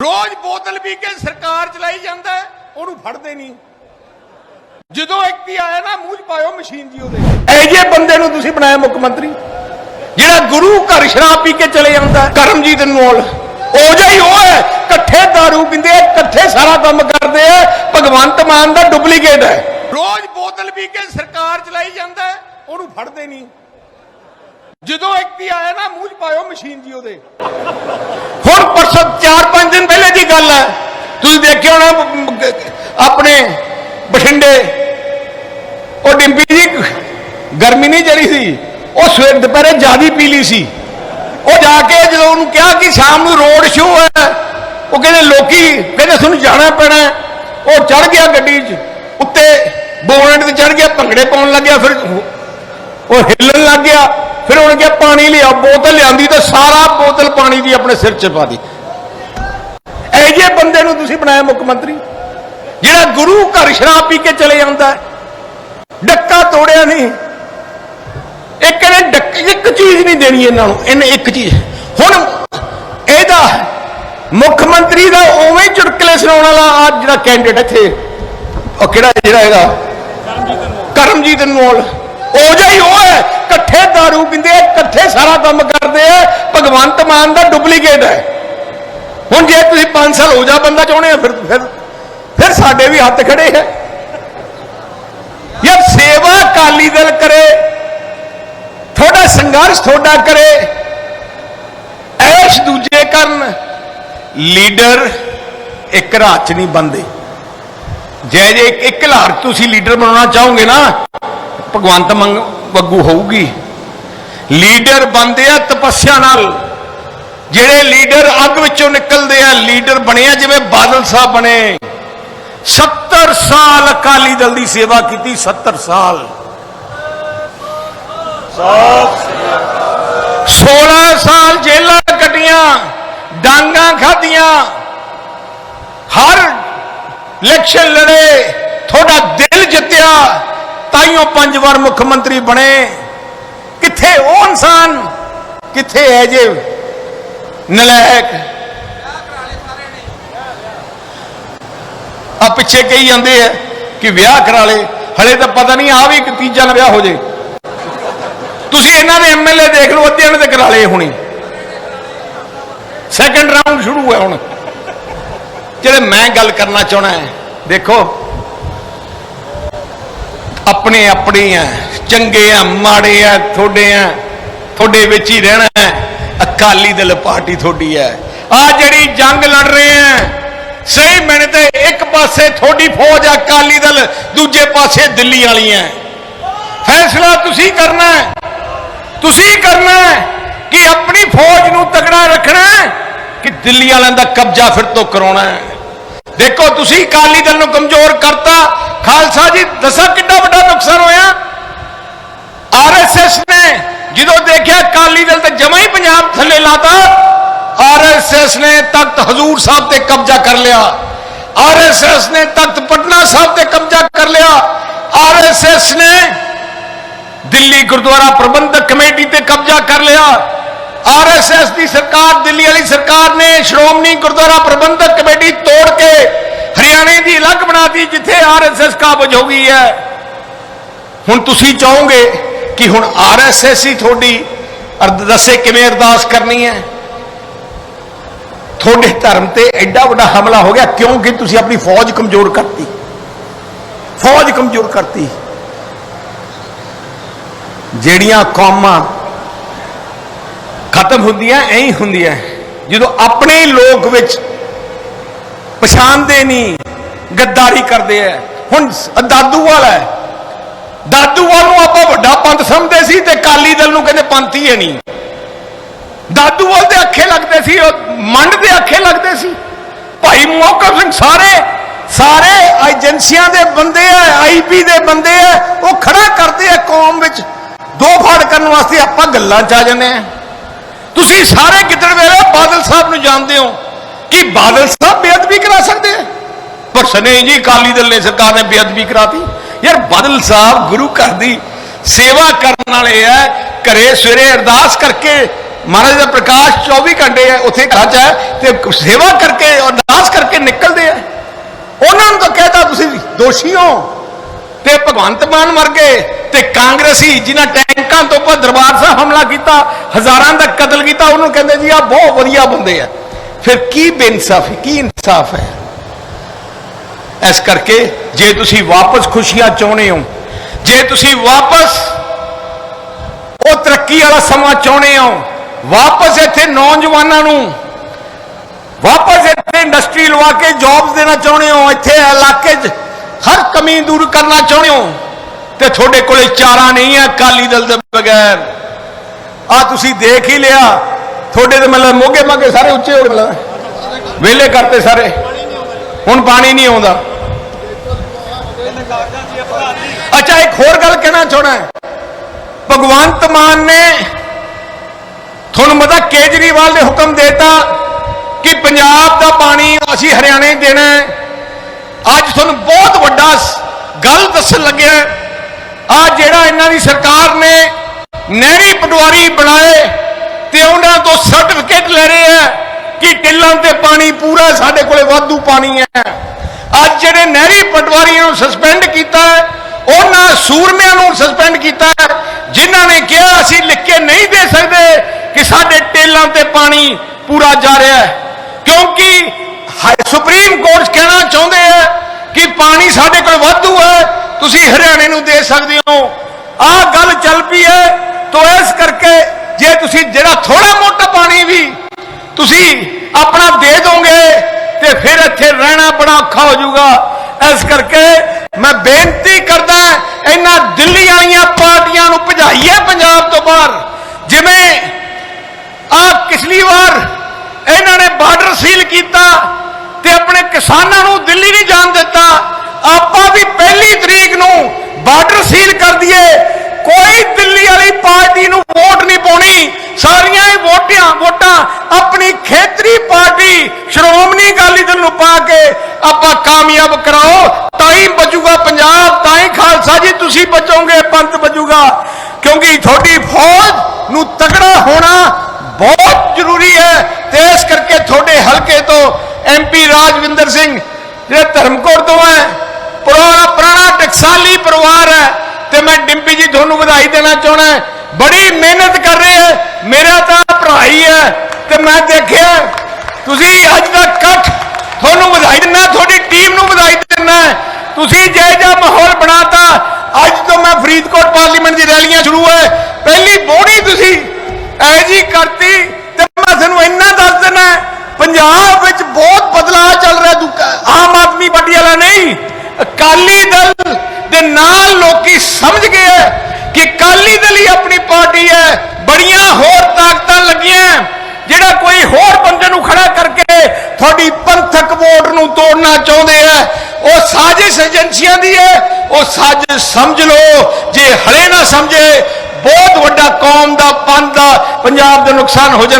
ਰੋਜ਼ ਬੋਤਲ ਪੀ ਕੇ ਸਰਕਾਰ ਚਲਾਈ ਜਾਂਦਾ ਉਹਨੂੰ ਫੜਦੇ ਨਹੀਂ। ਜਦੋਂ ਇੱਕ ਹੀ ਆਇਆ ਨਾ, ਮੂੰਹ 'ਚ ਪਾਇਓ ਮਸ਼ੀਨ ਜੀ ਉਹਦੇ। ਐ ਜੇ ਬੰਦੇ ਨੂੰ ਤੁਸੀਂ ਬਣਾਇਆ ਮੁੱਖ ਮੰਤਰੀ, ਜਿਹੜਾ ਗੁਰੂ ਘਰ ਸ਼ਰਾਬ ਪੀ ਕੇ ਚਲੇ ਜਾਂਦਾ ਕਰਮਜੀਤ ਅਨਮੋਲ ਉਹ ਜਿਹਾ ਹੀ ਉਹ ਹੈ, ਇਕੱਠੇ दारू ਪੀਂਦੇ ਆ, ਇਕੱਠੇ ਸਾਰਾ ਕੰਮ ਕਰਦੇ ਆ, ਭਗਵੰਤ ਮਾਨ ਦਾ ਡੁਪਲੀਕੇਟ ਹੈ। ਰੋਜ਼ ਬੋਤਲ ਪੀ ਕੇ ਸਰਕਾਰ ਚਲਾਈ ਜਾਂਦਾ ਉਹਨੂੰ ਫੜਦੇ ਨਹੀਂ। ਜਦੋਂ ਇੱਕ ਆਇਆ ਨਾ, ਮੂੰਹ 'ਚ ਪਾਇਓ ਮਸ਼ੀਨ ਜੀ ਉਹਦੇ। ਹੁਣ ਪਰਸੋਂ 4-5 ਦਿਨ ਪਹਿਲੇ ਦੀ ਗੱਲ ਹੈ। ਤੁਸੀਂ ਦੇਖਿਆ ਹੋਣਾ ਆਪਣੇ ਬਠਿੰਡੇ, ਉਹ ਡਿੰਪੀ ਜੀ, ਗਰਮੀ ਨਹੀਂ ਚੜੀ ਸੀ। ਉਹ ਸਵੇਰ ਦੁਪਹਿਰੇ ਜਿਆਦੀ ਪੀ ਲਈ ਸੀ। ਉਹ ਜਾ ਕੇ ਜਦੋਂ ਉਹਨੂੰ ਕਿਹਾ ਕਿ ਸ਼ਾਮ ਨੂੰ ਰੋਡ ਸ਼ੋਅ ਹੈ, ਉਹ ਕਹਿੰਦੇ, ਲੋਕੀ, ਕਹਿੰਦੇ ਤੁਹਾਨੂੰ ਜਾਣਾ ਪੈਣਾ ਉਹ ਚੜ ਗਿਆ ਗੱਡੀ 'ਚ। ਉੱਤੇ ਬੋਨਟ ਤੇ ਚੜ ਗਿਆ, ਭੰਗੜੇ ਪਾਉਣ ਲੱਗਿਆ, ਫਿਰ ਉਹ ਹਿੱਲਣ ਲੱਗ ਗਿਆ। ਫਿਰ ਉਹਨੇ ਕਿਹਾ, ਪਾਣੀ ਲਿਆ, ਬੋਤਲ ਲਿਆਂਦੀ ਤੇ ਸਾਰਾ ਬੋਤਲ ਪਾਣੀ ਦੀ ਆਪਣੇ ਸਿਰ 'ਚ ਪਾ ਦੀ ਇਹ ਜੇ ਬੰਦੇ ਨੂੰ ਤੁਸੀਂ ਬਣਾਇਆ ਮੁੱਖ ਮੰਤਰੀ, ਜਿਹੜਾ ਗੁਰੂ ਘਰ ਸ਼ਰਾਬ ਪੀ ਕੇ ਚਲੇ ਜਾਂਦਾ ਡੱਕਾ ਤੋੜਿਆ ਨਹੀਂ। ਇੱਕ ਨੇ ਡੱਕ, ਇੱਕ ਚੀਜ਼ ਨਹੀਂ ਦੇਣੀ ਇਹਨਾਂ ਨੂੰ, ਇਹਨੇ ਇੱਕ ਚੀਜ਼। ਹੁਣ ਇਹਦਾ ਮੁੱਖ ਮੰਤਰੀ ਦਾ ਉਵੇਂ ਚੁਟਕਲੇ ਸੁਣਾਉਣ ਵਾਲਾ ਆ ਜਿਹੜਾ ਕੈਂਡੀਡੇਟ ਇੱਥੇ, ਉਹ ਕਿਹੜਾ, ਜਿਹੜਾ ਹੈਗਾ ਕਰਮਜੀਤ ਅਨਮੋਲ ਉਹ ਜਿਹਾ ਹੀ ਉਹ ਹੈ ਇਕੱਠੇ दारू ਪੀਂਦੇ ਆ, ਇਕੱਠੇ ਸਾਰਾ ਕੰਮ ਕਰਦੇ ਆ, ਭਗਵੰਤ ਮਾਨ ਦਾ ਡੁਪਲੀਕੇਟ ਹੈ। ਹੁਣ ਜੇ ਤੁਸੀਂ 5 ਸਾਲ ਹੋ ਜਾ, ਬੰਦਾ ਚਾਹੁੰਦੇ ਆ, ਫਿਰ ਫਿਰ ਫਿਰ ਸਾਡੇ ਵੀ ਹੱਥ ਖੜੇ ਹੈ ਯਾਰ ਸੇਵਾ ਕਾਲੀ ਦਲ ਕਰੇ, ਤੁਹਾਡਾ ਸੰਘਰਸ਼ ਤੁਹਾਡਾ ਕਰੇ, ਐਸ਼ ਦੂਜੇ ਕਰਨ, ਲੀਡਰ ਇੱਕ ਰਾਤ ਚ ਨਹੀਂ ਬੰਦੇ ਜੇ ਜੇ ਇੱਕ- ਲਾਰ ਲਹਿਰ ਤੁਸੀਂ ਲੀਡਰ ਬਣਾਉਣਾ ਚਾਹੋਗੇ ਨਾ ਭਗਵੰਤ ਮੰਗ ਵੱਗੂ ਹੋਊਗੀ। ਲੀਡਰ ਬੰਦੇ ਆ ਤਪੱਸਿਆ ਨਾਲ। ਜਿਹੜੇ ਲੀਡਰ ਅੱਗ ਵਿੱਚੋਂ ਨਿਕਲਦੇ ਆ, ਲੀਡਰ ਬਣਿਆ ਜਿਵੇਂ ਬਾਦਲ ਸਾਹਿਬ ਬਣੇ। 70 ਸਾਲ ਅਕਾਲੀ ਦਲ ਦੀ ਸੇਵਾ ਕੀਤੀ 70 ਸਾਲ। 16 ਸਾਲ ਜੇਲਾਂ ਕੱਟੀਆਂ, ਡਾਂਗਾ ਖਾਧੀਆਂ। ਹਰ ਇਲੈਕਸ਼ਨ ਲੜੇ, ਤੁਹਾਡਾ ਦਿਲ ਜਿੱਤਿਆ। ਤਾਈਓ ਪੰਜ ਵਾਰ ਮੁੱਖ ਮੰਤਰੀ ਬਣੇ। ਕਿੱਥੇ ਉਹ ਇਨਸਾਨ? ਕਿੱਥੇ ਹੈ ਜੇ ਨਲਾਇਕ? ਆ ਪਿੱਛੇ ਕਹੀ ਜਾਂਦੇ ਆ ਕਿ ਵਿਆਹ ਕਰਾ ਲੇ, ਹਲੇ ਤਾਂ ਪਤਾ ਨਹੀਂ ਆ ਵੀ ਇੱਕ ਤੀਜਾ ਨਾ ਵਿਆਹ ਹੋ ਜੇ। ਤੁਸੀਂ ਇਹਨਾਂ ਦੇ ਐਮਐਲਏ ਦੇਖ ਲਓ, ਅੱਧਿਆਂ ਨੇ ਤੇ ਕਰਾ ਲਏ ਹੁਣੀ। ਸੈਕੰਡ ਰਾਉਂਡ ਸ਼ੁਰੂ ਹੈ ਹੁਣ। ਜਿਹੜੇ ਮੈਂ ਗੱਲ ਕਰਨਾ ਚਾਹਣਾ ਹੈ, ਦੇਖੋ ਆਪਣੇ ਆਪਣੇ ਆ। ਚੰਗੇ ਆ, ਮਾੜੇ ਆ, ਤੁਹਾਡੇ ਆ। ਤੁਹਾਡੇ ਵਿੱਚ ਹੀ ਰਹਿਣਾ ਹੈ। ਅਕਾਲੀ ਦਲ ਪਾਰਟੀ ਤੁਹਾਡੀ ਹੈ। ਆ ਜਿਹੜੀ ਜੰਗ ਲੜ ਰਹੇ ਆ, ਸਹੀ ਮੈਨੇ ਤੇ ਇੱਕ ਪਾਸੇ ਤੁਹਾਡੀ ਫੌਜ ਆ ਅਕਾਲੀ ਦਲ, ਦੂਜੇ ਪਾਸੇ ਦਿੱਲੀ ਵਾਲੀਆਂ ਫੈਸਲਾ ਤੁਸੀਂ ਕਰਨਾ ਹੈ। ਤੁਸੀਂ ਕਰਨਾ ਹੈ ਕਿ ਆਪਣੀ ਫੌਜ ਨੂੰ ਤਗੜਾ ਰੱਖਣਾ ਹੈ ਕਿ ਦਿੱਲੀ ਵਾਲਿਆਂ ਦਾ ਕਬਜ਼ਾ ਫਿਰ ਤੋਂ ਕਰਾਉਣਾ ਹੈ। ਦੇਖੋ, ਤੁਸੀਂ ਅਕਾਲੀ ਦਲ ਨੂੰ ਕਮਜ਼ੋਰ ਕਰਤਾ ਖਾਲਸਾ ਜੀ ਦੱਸਾਂ ਕਿੰਨਾ ਵੱਡਾ ਨੁਕਸਾਨ ਹੋਇਆ ਆਰਐਸਐਸ ਨੇ ਜਦੋਂ ਦੇਖਿਆ ਅਕਾਲੀ ਦਲ ਤੇ ਜਮਾ ਹੀ ਪੰਜਾਬ ਥੱਲੇ ਲਾਤਾ ਆਰਐਸਐਸ ਨੇ ਤਖਤ ਹਜ਼ੂਰ ਸਾਹਿਬ ਤੇ ਕਬਜ਼ਾ ਕਰ ਲਿਆ ਆਰਐਸਐਸ ਨੇ ਤਖਤ ਪਟਨਾ ਸਾਹਿਬ ਤੇ ਕਬਜ਼ਾ ਕਰ ਲਿਆ ਆਰਐਸਐਸ ਨੇ ਦਿੱਲੀ ਗੁਰਦੁਆਰਾ ਪ੍ਰਬੰਧਕ ਕਮੇਟੀ ਤੇ ਕਬਜ਼ਾ ਕਰ ਲਿਆ ਆਰਐਸਐਸ ਦੀ ਸਰਕਾਰ ਦਿੱਲੀ ਵਾਲੀ ਸਰਕਾਰ ਨੇ ਸ਼੍ਰੋਮਣੀ ਗੁਰਦੁਆਰਾ ਪ੍ਰਬੰਧਕ ਕਮੇਟੀ ਤੋੜ ਕੇ ਹਰਿਆਣੇ ਦੀ ਅਲੱਗ ਬਣਾਤੀ, ਜਿੱਥੇ ਆਰਐਸਐਸ ਕਾਬਜ ਹੋ ਗਈ ਹੈ। ਹੁਣ ਤੁਸੀਂ ਚਾਹੋਗੇ ਕਿ ਹੁਣ ਆਰਐਸਐਸ ਹੀ ਤੁਹਾਡੀ ਅਰਦ, ਦੱਸੇ ਕਿਵੇਂ ਅਰਦਾਸ ਕਰਨੀ ਹੈ? ਤੁਹਾਡੇ ਧਰਮ ਤੇ ਐਡਾ ਵੱਡਾ ਹਮਲਾ ਹੋ ਗਿਆ ਕਿਉਂਕਿ ਤੁਸੀਂ ਆਪਣੀ ਫੌਜ ਕਮਜ਼ੋਰ ਕਰਤੀ? ਫੌਜ ਕਮਜ਼ੋਰ ਕਰਤੀ। ਜਿਹੜੀਆਂ ਕੌਮਾਂ ਖਤਮ ਹੁੰਦੀਆਂ, ਐਂ ਹੁੰਦੀਆਂ। ਜਦੋਂ ਆਪਣੇ ਲੋਕ ਵਿੱਚ ਪਛਾਣਦੇ ਨਹੀਂ, ਗੱਦਾਰੀ ਕਰਦੇ ਆ ਹੁਣ ਸ- ਦਾਦੂਵਾਲ ਹੈ ਦਾਦੂਵਾਲ ਨੂੰ ਆਪਾਂ ਵੱਡਾ ਪੰਥ ਸਮਝਦੇ ਸੀ ਤੇ ਕਾਲੀ ਦਲ ਨੂੰ ਕਹਿੰਦੇ ਪੰਥ ਹੀ ਹੈ ਨਹੀਂ ਦਾਦੂਵਾਲ ਦੇ ਅੱਖੇ ਲੱਗਦੇ ਸੀ, ਉਹ ਮੰਡ ਦੇ ਅੱਖੇ ਲੱਗਦੇ ਸੀ। ਭਾਈ ਮੋਹਕਮ ਸਿੰਘ ਸਾਰੇ ਸਾਰੇ ਏਜੰਸੀਆਂ ਦੇ ਬੰਦੇ ਆ ਆਈਪੀ ਦੇ ਬੰਦੇ ਆ ਉਹ ਖੜਾ ਕਰਦੇ ਆ ਕੌਮ ਵਿੱਚ। ਦੋ ਫਾੜ ਕਰਨ ਵਾਸਤੇ ਆਪਾਂ ਗੱਲਾਂ ਚ ਆ ਜਾਂਦੇ ਆ ਤੁਸੀਂ ਸਾਰੇ ਗਿੱਦੜ ਵੇਲੇ ਬਾਦਲ ਸਾਹਿਬ ਨੂੰ ਜਾਣਦੇ ਹੋ? ਕਿ ਬਾਦਲ ਸਾਹਿਬ ਬੇਅਦਬੀ ਕਰਾ ਸਕਦੇ ਆ? ਪਰ ਸਨੇ ਜੀ, ਅਕਾਲੀ ਦਲ ਨੇ ਸਰਕਾਰ ਨੇ ਬੇਅਦਬੀ ਕਰਾਤੀ। ਯਾਰ ਬਾਦਲ ਸਾਹਿਬ ਗੁਰੂ ਘਰ ਦੀ ਸੇਵਾ ਕਰਨ ਵਾਲੇ ਆ। ਘਰੇ ਸਵੇਰੇ ਅਰਦਾਸ ਕਰਕੇ ਮਹਾਰਾਜ ਦਾ ਪ੍ਰਕਾਸ਼ 24 ਘੰਟੇ ਹੈ ਉੱਥੇ ਘਰਾਂ 'ਚ ਹੈ ਤੇ ਸੇਵਾ ਕਰਕੇ, ਅਰਦਾਸ ਕਰਕੇ ਨਿਕਲਦੇ ਆ। ਉਹਨਾਂ ਨੂੰ ਤਾਂ ਕਹਿਤਾ ਤੁਸੀਂ ਦੋਸ਼ੀ ਹੋ। ਤੇ ਭਗਵੰਤ ਮਾਨ ਮਰ ਗਏ ਤੇ ਕਾਂਗਰਸੀ ਜਿਨ੍ਹਾਂ ਟੈਂਕਾਂ ਤੋਂ ਉੱਪਰ ਦਰਬਾਰ ਸਾਹਿਬ ਹਮਲਾ ਕੀਤਾ, ਹਜ਼ਾਰਾਂ ਦਾ ਕਤਲ ਕੀਤਾ, ਉਹਨੂੰ ਕਹਿੰਦੇ ਜੀ ਆ ਬਹੁਤ ਵਧੀਆ ਬੰਦੇ ਆ। ਫਿਰ ਕੀ ਬੇਇਨਸਾਫੀ, ਕੀ ਇਨਸਾਫ ਹੈ। ਇਸ ਕਰਕੇ ਜੇ ਤੁਸੀਂ ਵਾਪਸ ਖੁਸ਼ੀਆਂ ਚਾਹੁੰਦੇ ਹੋ, ਜੇ ਤੁਸੀਂ ਵਾਪਸ ਉਹ ਤਰੱਕੀ ਵਾਲਾ ਸਮਾਂ ਚਾਹੁੰਦੇ ਹੋ, ਵਾਪਸ ਇੱਥੇ ਨੌਜਵਾਨਾਂ ਨੂੰ, ਵਾਪਸ ਇੱਥੇ ਇੰਡਸਟਰੀ ਲਵਾ ਕੇ ਜੌਬਸ ਦੇਣਾ ਚਾਹੁੰਦੇ ਹੋ, ਇੱਥੇ ਇਲਾਕੇ 'ਚ ਹਰ ਕਮੀ ਦੂਰ ਕਰਨਾ ਚਾਹੁੰਦੇ ਹੋ, ਤੇ ਤੁਹਾਡੇ ਕੋਲੇ ਚਾਰਾ ਨਹੀਂ ਹੈ ਅਕਾਲੀ ਦਲ ਦੇ ਬਗੈਰ। ਆ ਤੁਸੀਂ ਦੇਖ ਹੀ ਲਿਆ, ਤੁਹਾਡੇ ਤੇ ਮਤਲਬ ਮੋਗੇ ਮਾਗੇ ਸਾਰੇ ਉੱਚੇ ਹੋ ਗਏ ਵਿਹਲੇ ਕਰਤੇ ਸਾਰੇ। ਹੁਣ ਪਾਣੀ ਨਹੀਂ ਆਉਂਦਾ। ਅੱਛਾ, ਇੱਕ ਹੋਰ ਗੱਲ ਕਹਿਣਾ ਚਾਹਣਾ ਹੈ। ਭਗਵੰਤ ਮਾਨ ਨੇ ਤੁਹਾਨੂੰ ਪਤਾ ਕੇਜਰੀਵਾਲ ਨੇ ਹੁਕਮ ਦੇਤਾ ਕਿ ਪੰਜਾਬ ਦਾ ਪਾਣੀ ਅਸੀਂ ਹਰਿਆਣੇ ਦੇਣਾ ਹੈ। ਅੱਜ ਤੁਹਾਨੂੰ ਬਹੁਤ ਵੱਡਾ ਗੱਲ ਦੱਸਣ ਲੱਗਿਆ ਆ ਜਿਹੜਾ ਇਹਨਾਂ ਦੀ ਸਰਕਾਰ ਨੇ ਨਹਿਰੀ ਪਟਵਾਰੀ ਬਣਾਏ ਤੇ ਉਹਨਾਂ ਤੋਂ ਸਰਟੀਫਿਕੇਟ ਲੈ ਰਹੇ ਆ ਕਿ ਟਿੱਲਾਂ ਤੇ ਪਾਣੀ ਪੂਰਾ ਸਾਡੇ ਕੋਲੇ ਵਾਧੂ ਪਾਣੀ ਹੈ। ਅੱਜ ਜਿਹੜੇ ਨਹਿਰੀ ਪਟਵਾਰੀਆਂ ਨੂੰ ਸਸਪੈਂਡ ਕੀਤਾ ਹੈ, ਉਹਨਾਂ ਸੂਰਮਿਆਂ ਨੂੰ ਸਸਪੈਂਡ ਕੀਤਾ ਹੈ, ਜਿਨ੍ਹਾਂ ਨੇ ਕਿਹਾ ਅਸੀਂ ਲਿਖ ਕੇ ਨਹੀਂ ਦੇ ਸਕਦੇ ਕਿ ਸਾਡੇ ਟੇਲਾਂ ਤੇ ਪਾਣੀ ਪੂਰਾ ਜਾ ਰਿਹਾ ਹੈ। ਕਿਉਂਕਿ ਸੁਪਰੀਮ ਕੋਰਟ ਕਹਿਣਾ ਚਾਹੁੰਦੇ ਆ ਕਿ ਪਾਣੀ ਸਾਡੇ ਕੋਲ ਵਾਧੂ ਹੈ, ਤੁਸੀਂ ਹਰਿਆਣੇ ਨੂੰ ਦੇ ਸਕਦੇ ਹੋ। ਆਹ ਗੱਲ ਚੱਲ ਪਈ ਹੈ, ਤੋ ਇਸ ਕਰਕੇ ਜੇ ਤੁਸੀਂ ਜਿਹੜਾ ਥੋੜਾ ਮੋਟਾ ਪਾਣੀ ਵੀ ਤੁਸੀਂ ਆਪਣਾ ਦੇ ਦੋਗੇ ਤੇ ਫਿਰ ਇੱਥੇ ਰਹਿਣਾ ਬੜਾ ਔਖਾ ਹੋ ਜਾਊਗਾ। ਇਸ ਕਰਕੇ ਮੈਂ ਬੇਨਤੀ ਕਰਦਾ ਇਹਨਾਂ ਦਿੱਲੀ ਵਾਲੀਆਂ ਪਾਰਟੀਆਂ ਨੂੰ ਭਜਾਈਏ ਪੰਜਾਬ ਤੋਂ ਬਾਹਰ। ਜਿਵੇਂ ਆ ਪਿਛਲੀ ਵਾਰ ਇਹਨਾਂ ਨੇ ਬਾਰਡਰ ਸੀਲ ਕੀਤਾ ਤੇ ਆਪਣੇ ਕਿਸਾਨਾਂ ਨੂੰ ਦਿੱਲੀ ਨਹੀਂ ਜਾਣ ਦਿੱਤਾ। ਆਪਾਂ ਵੀ ਪਹਿਲੀ ਤਰੀਕ ਨੂੰ ਬਾਰਡਰ ਸੀਲ ਕਰ ਦਈਏ। ਕੋਈ ਦਿੱਲੀ ਵਾਲੀ ਪਾਰਟੀ ਨੂੰ ਵੋਟ ਨਹੀਂ ਪਾਉਣੀ ਸਾਰੀਆਂ ਹੀ ਵੋਟਾਂ ਵੋਟਾਂ ਆਪਣੀ ਖੇਤਰੀ ਪਾਰਟੀ ਸ਼੍ਰੋਮਣੀ ਅਕਾਲੀ ਦਲ ਨੂੰ ਪਾ ਕੇ ਆਪਾਂ ਕਾਮਯਾਬ ਕਰਾਓ ਤਾਂ ਹੀ ਬਚੂਗਾ ਪੰਜਾਬ ਤਾਂ ਹੀ ਖਾਲਸਾ ਜੀ ਤੁਸੀਂ ਬਚੋਗੇ ਪੰਥ ਬਚੂਗਾ ਕਿਉਂਕਿ ਤੁਹਾਡੀ ਫੌਜ ਨੂੰ ਤਕੜਾ ਹੋਣਾ ਬਹੁਤ ਜ਼ਰੂਰੀ ਹੈ ਤੇ ਇਸ ਕਰਕੇ ਤੁਹਾਡੇ ਹਲਕੇ ਤੋਂ ਐਮਪੀ ਰਾਜਵਿੰਦਰ ਸਿੰਘ ਜਿਹੜੇ ਧਰਮਕੋਟ ਤੋਂ ਹੈ ਪੁਰਾਣਾ ਪੁਰਾਣਾ ਟਕਸਾਲੀ ਪਰਿਵਾਰ ਹੈ ਤੇ ਮੈਂ ਡਿੰਪੀ ਜੀ ਤੁਹਾਨੂੰ ਵਧਾਈ ਦੇਣਾ ਚਾਹਣਾ ਬੜੀ ਮਿਹਨਤ ਕਰ ਰਹੇ ਹੈ ਮੇਰਾ ਤਾਂ ਭਰਾ ਹੀ ਹੈ ਤੇ ਮੈਂ ਦੇਖਿਆ ਤੁਸੀਂ ਅੱਜ ਦਾ ਇਕੱਠ ਤੁਹਾਨੂੰ ਵਧਾਈ ਦਿੰਦਾ, ਤੁਹਾਡੀ ਟੀਮ ਨੂੰ ਵਧਾਈ ਦਿੰਦਾ। ਤੁਸੀਂ ਜੇ ਜਿਹਾ ਮਾਹੌਲ ਬਣਾਤਾ। ਅੱਜ ਤੋਂ ਮੈਂ ਫਰੀਦਕੋਟ ਪਾਰਲੀਮੈਂਟ ਦੀ ਰੈਲੀਆਂ ਸ਼ੁਰੂ ਹੋਏ। ਪਹਿਲੀ ਬੋੜੀ ਤੁਸੀਂ ਐ ਜੀ ਕਰਤੀ ਤੇ ਮੈਂ ਤੁਹਾਨੂੰ ਇੰਨਾ ਦੱਸ ਦਿੰਦਾ, ਪੰਜਾਬ ਵਿੱਚ ਬਹੁਤ ਬਦਲਾਅ ਚੱਲ ਰਿਹਾ। ਆਮ ਆਦਮੀ ਪਾਰਟੀ ਵਾਲਾ ਨਹੀਂ, ਅਕਾਲੀ ਦਲ ਦੇ ਨਾਲ ਲੋਕੀ ਸਮਝ ਗਏ ਕਿ ਅਕਾਲੀ ਦਲ ਹੀ ਆਪਣੀ ਪਾਰਟੀ ਹੈ। ਬੜੀਆਂ ਹੋਰ ਤਾਕਤਾਂ ਲੱਗੀਆਂ ਜਿਹੜਾ ਕੋਈ ਹੋਰ ਬੰਦੇ ਨੂੰ ਖੜਾ ਕਰਕੇ ਤੁਹਾਡੀ ਪੰਥਕ ਵੋਟ ਨੂੰ ਤੋੜਨਾ ਚਾਹੁੰਦੇ ਆ। ਉਹ ਸਾਜ਼ਿਸ਼ ਏਜੰਸੀਆਂ ਦੀ ਹੈ ਉਹ ਸਾਜ਼ਿਸ਼ ਸਮਝ ਲਓ। ਜੇ ਹਲੇ ਨਾ ਸਮਝੇ, ਬਹੁਤ ਵੱਡਾ ਕੌਮ ਦਾ, ਪੰਥ ਦਾ, ਪੰਜਾਬ ਦਾ ਨੁਕਸਾਨ ਹੋ ਜਾਣਾ।